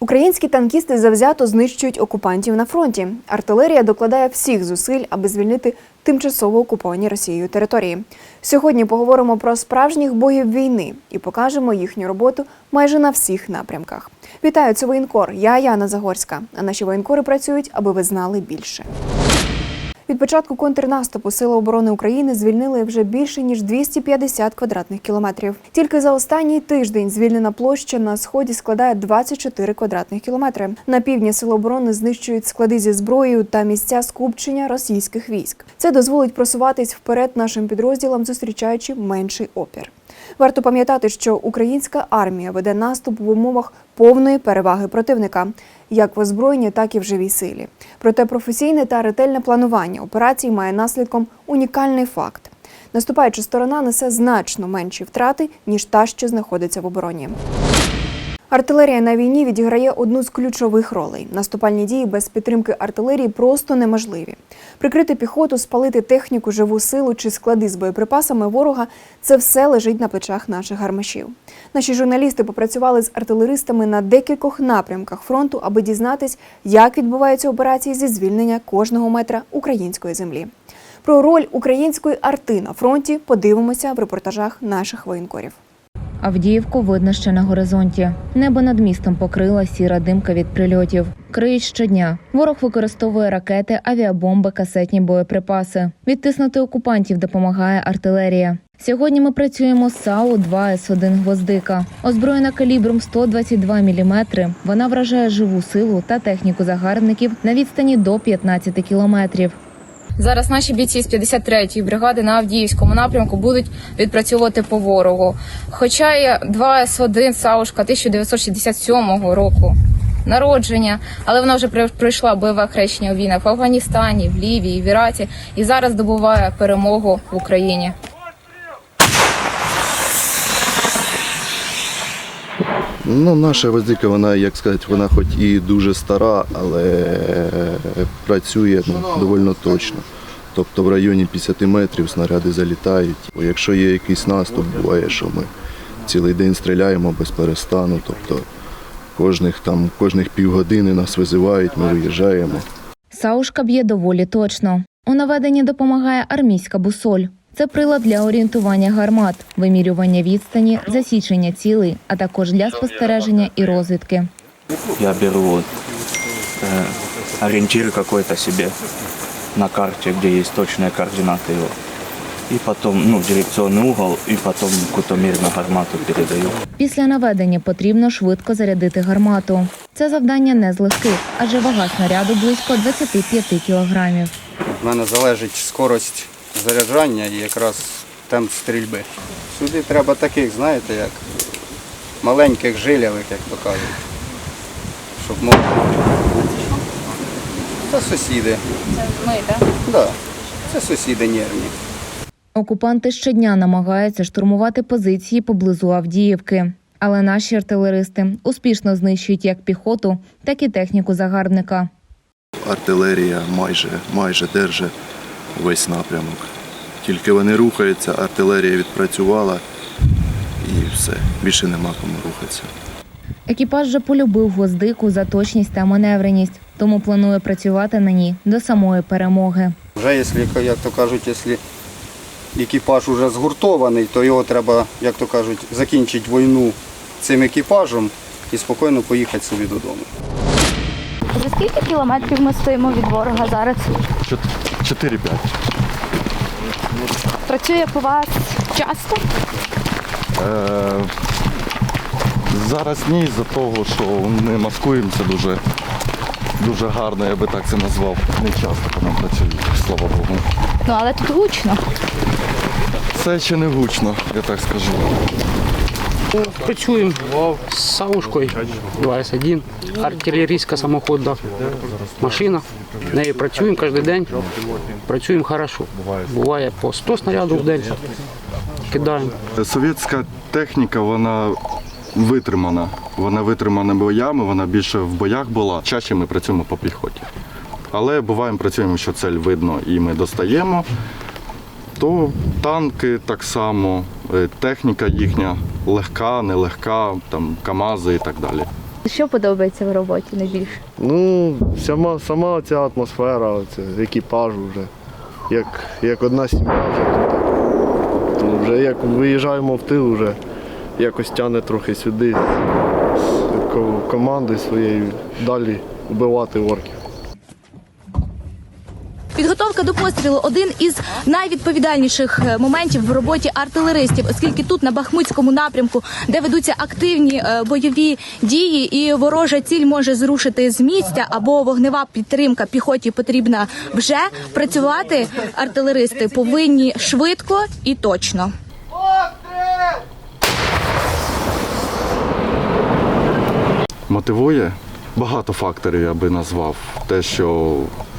Українські танкісти завзято знищують окупантів на фронті. Артилерія докладає всіх зусиль, аби звільнити тимчасово окуповані Росією території. Сьогодні поговоримо про справжніх боїв війни і покажемо їхню роботу майже на всіх напрямках. Вітаю, це воєнкор. Я Яна Загорська. А наші воєнкори працюють, аби ви знали більше. Від початку контрнаступу Сили оборони України звільнили вже більше ніж 250 квадратних кілометрів. Тільки за останній тиждень звільнена площа на сході складає 24 квадратних кілометри. На півдні Сили оборони знищують склади зі зброєю та місця скупчення російських військ. Це дозволить просуватись вперед нашим підрозділам, зустрічаючи менший опір. Варто пам'ятати, що українська армія веде наступ в умовах повної переваги противника, як в озброєнні, так і в живій силі. Проте професійне та ретельне планування операцій має наслідком унікальний факт. Наступаюча сторона несе значно менші втрати, ніж та, що знаходиться в обороні. Артилерія на війні відіграє одну з ключових ролей. Наступальні дії без підтримки артилерії просто неможливі. Прикрити піхоту, спалити техніку, живу силу чи склади з боєприпасами ворога це все лежить на плечах наших гармашів. Наші журналісти попрацювали з артилеристами на декількох напрямках фронту, аби дізнатись, як відбуваються операції зі звільнення кожного метра української землі. Про роль української арти на фронті подивимося в репортажах наших воєнкорів. Авдіївку видно ще на горизонті. Небо над містом покрила сіра димка від прильотів. Криють щодня. Ворог використовує ракети, авіабомби, касетні боєприпаси. Відтиснути окупантів допомагає артилерія. Сьогодні ми працюємо з САУ 2 С1 гвоздика. Озброєна калібром 122 мм, вона вражає живу силу та техніку загарбників на відстані до 15 кілометрів. Зараз наші бійці з 53-ї бригади на Авдіївському напрямку будуть відпрацьовувати по ворогу. Хоча є 2 С1 Саушка 1967 року народження, але вона вже пройшла бойове хрещення у війнах в Афганістані, в Лівії, в Іраці і зараз добуває перемогу в Україні. Ну, наша воздика, вона, як сказати, вона хоч і дуже стара, але працює ну, доволі точно. Тобто в районі 50 метрів снаряди залітають. Якщо є якийсь наступ, буває, що ми цілий день стріляємо без перестану. Тобто кожних там кожних півгодини нас визивають, ми виїжджаємо. Саушка б'є доволі точно. У наведенні допомагає армійська бусоль. Це прилад для орієнтування гармат, вимірювання відстані, засічення цілей, а також для спостереження і розвідки. я беру вот, э, ориентир какой-то себе на карте, где есть точные координаты его. И потом, ну, дирекционный угол, и потом кутомерно гармату передаю. Після наведення потрібно швидко зарядити гармату. Це завдання не з легких, адже вага снаряду близько 25 кілограмів. В мене залежить скорость заряджання і якраз темп стрільби. Сюди треба таких, знаєте, як маленьких жилявих, як то кажуть. Щоб мов. Це сусіди. Це ми, так? Так. Да. Це сусіди нервні. Окупанти щодня намагаються штурмувати позиції поблизу Авдіївки. Але наші артилеристи успішно знищують як піхоту, так і техніку загарбника. Артилерія майже, майже держить весь напрямок. Тільки вони рухаються, артилерія відпрацювала і все. Більше нема кому рухатися. Екіпаж же полюбив гвоздику за точність та маневреність, тому планує працювати на ній до самої перемоги. Вже якщо, як то кажуть, якщо екіпаж вже згуртований, то його треба, як то кажуть, закінчити війну цим екіпажем і спокійно поїхати собі додому. За скільки кілометрів ми стоїмо від ворога зараз? 4-5. Працює по вас часто? Е, зараз ні, за того, що ми маскуємося дуже, дуже гарно, я би так це назвав. Не часто по нам працюють, слава Богу. Ну але тут гучно. Це ще не гучно, я так скажу. Працюємо з Саушкою 2С1, артилерійська самоходна машина. Нею працюємо кожен день. Працюємо хорошо. Буває по 100 снарядів в день. Кидаємо. Совєтська техніка, вона витримана. Вона витримана боями, вона більше в боях була. Чаще ми працюємо по піхоті. Але буваємо, працюємо, що цель видно і ми достаємо. То танки так само, техніка їхня легка, нелегка, там КАМАЗи і так далі. Що подобається в роботі найбільше? Ну, сама, сама ця атмосфера, оце, екіпажу вже. Як, як одна сім'я вже тут. То вже як виїжджаємо в тил, вже якось тягне трохи сюди з ко- командою своєю далі вбивати орків. Підготовка до пострілу один із найвідповідальніших е, моментів в роботі артилеристів, оскільки тут на Бахмутському напрямку, де ведуться активні е, бойові дії, і ворожа ціль може зрушити з місця або вогнева підтримка піхоті потрібна вже працювати. Артилеристи повинні швидко і точно. Мотивує багато факторів, я би назвав. Те, що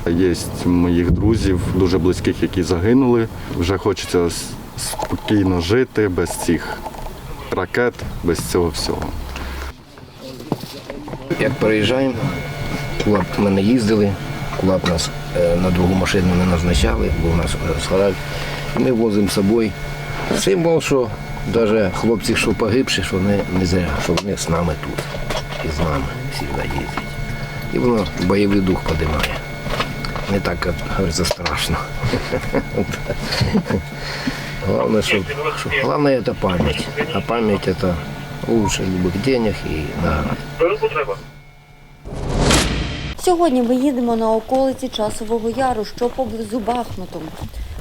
є моїх друзів, дуже близьких, які загинули. Вже хочеться спокійно жити без цих ракет, без цього всього. Як переїжджаємо, кулап ми не їздили, кулап нас е, на другу машину не назначали, бо у нас е, схараль. Ми возимо з собою символ, що навіть хлопці, що погибші, що вони не зря, що вони з нами тут. І з нами завжди їздять. І воно бойовий дух підіймає Не так, як говориться, страшно. Главное, щоб, щоб, главное это память. А память это лучше любых денег и наград. Сьогодні ми їдемо на околиці Часового Яру, що поблизу Бахмуту.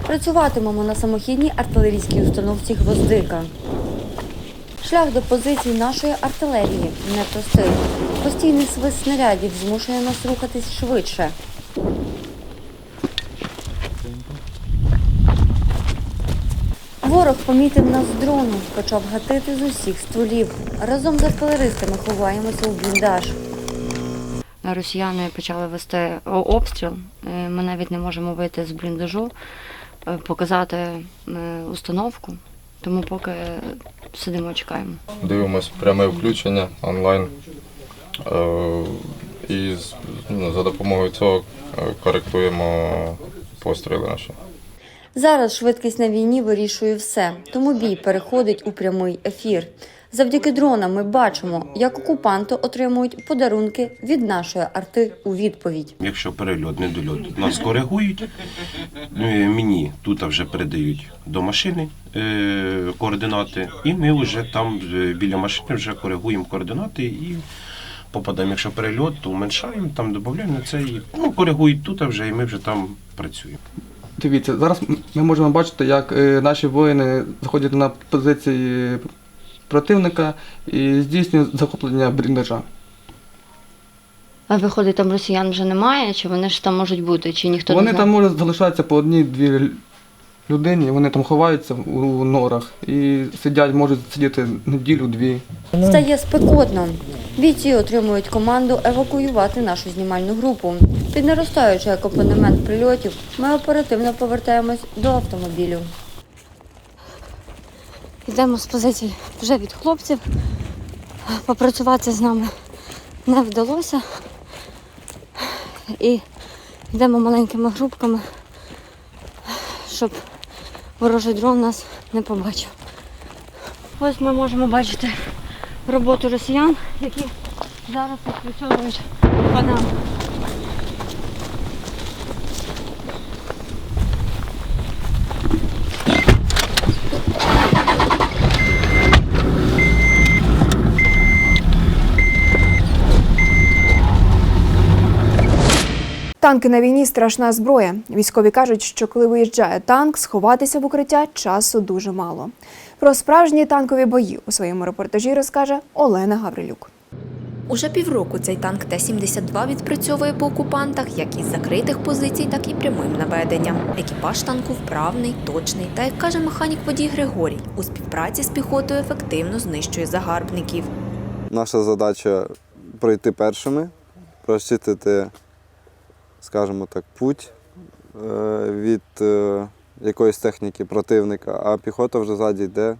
Працюватимемо на самохідній артилерійській установці Гвоздика. Шлях до позицій нашої артилерії непростий. Постійний свист снарядів змушує нас рухатись швидше. Ворог помітив нас з дрону, почав гатити з усіх стволів. Разом з артилеристами ховаємося у бліндаж. Росіяни почали вести обстріл. Е, Ми навіть не можемо вийти з бліндажу, е, показати е, установку, тому поки сидимо, чекаємо. Дивимось пряме включення онлайн. І ну, за допомогою цього коректуємо постріли наші. Зараз швидкість на війні вирішує все, тому бій переходить у прямий ефір. Завдяки дронам ми бачимо, як окупанти отримують подарунки від нашої арти у відповідь. Якщо перельот, недольот, нас коригують. е, Мені тут вже передають до машини е, координати, і ми вже там е, біля машини вже коригуємо координати і попадаємо. Якщо перельот, то уменшаємо, там додаємо це і ну, коригують тут вже, і ми вже там працюємо. Дивіться, зараз ми можемо бачити, як е, наші воїни заходять на позиції противника і здійснюють захоплення бріндажа. А виходить, там росіян вже немає, чи вони ж там можуть бути, чи ніхто вони не там можуть залишатися по одній-дві людині, вони там ховаються у норах і сидять, можуть сидіти неділю-дві. Стає спекотно. Бійці отримують команду евакуювати нашу знімальну групу. Під наростаючий акомпанемент прильотів ми оперативно повертаємось до автомобілю. Йдемо з позицій вже від хлопців. Попрацювати з нами не вдалося. І йдемо маленькими групками, щоб ворожий дрон нас не побачив. Ось ми можемо бачити роботу росіян, які зараз відпрацьовують по. Танки на війні страшна зброя. Військові кажуть, що коли виїжджає танк, сховатися в укриття часу дуже мало. Про справжні танкові бої у своєму репортажі розкаже Олена Гаврилюк. Уже півроку цей танк Т-72 відпрацьовує по окупантах як із закритих позицій, так і прямим наведенням. Екіпаж танку вправний, точний та, як каже механік водій Григорій, у співпраці з піхотою ефективно знищує загарбників. Наша задача пройти першими, розчистити, скажімо так, путь е, від е, якоїсь техніки противника, а піхота вже ззаді йде,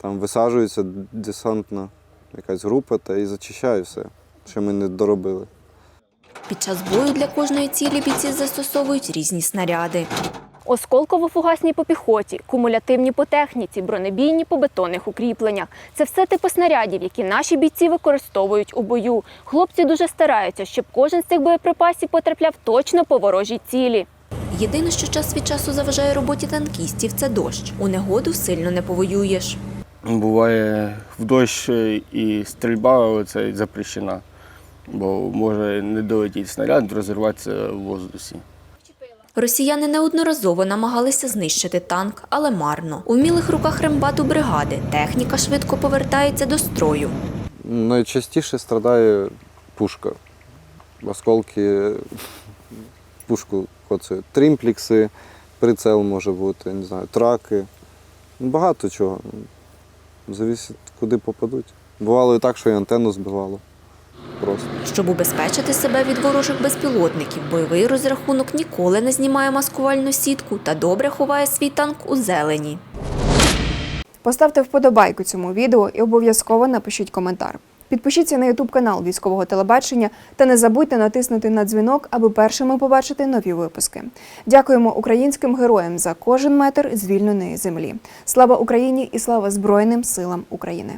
там висаджується десантна якась група та і зачищає все, що ми не доробили. Під час бою для кожної цілі бійці застосовують різні снаряди. Осколково-фугасні по піхоті, кумулятивні по техніці, бронебійні по бетонних укріпленнях. Це все типи снарядів, які наші бійці використовують у бою. Хлопці дуже стараються, щоб кожен з цих боєприпасів потрапляв точно по ворожій цілі. Єдине, що час від часу заважає роботі танкістів, це дощ. У негоду сильно не повоюєш. Буває в дощ і стрільба це запрещена, бо може не долетіти снаряд, розірватися в воздусі. Росіяни неодноразово намагалися знищити танк, але марно. У вмілих руках рембату бригади техніка швидко повертається до строю. Найчастіше страдає пушка. Осколки пушку коцають. Трімплікси, прицел може бути, не знаю, траки. Багато чого. Завісить, куди попадуть. Бувало і так, що і антенну збивало. Просто. Щоб убезпечити себе від ворожих безпілотників, бойовий розрахунок ніколи не знімає маскувальну сітку та добре ховає свій танк у зелені. Поставте вподобайку цьому відео і обов'язково напишіть коментар. Підпишіться на YouTube канал військового телебачення та не забудьте натиснути на дзвінок, аби першими побачити нові випуски. Дякуємо українським героям за кожен метр звільненої землі. Слава Україні і слава Збройним силам України!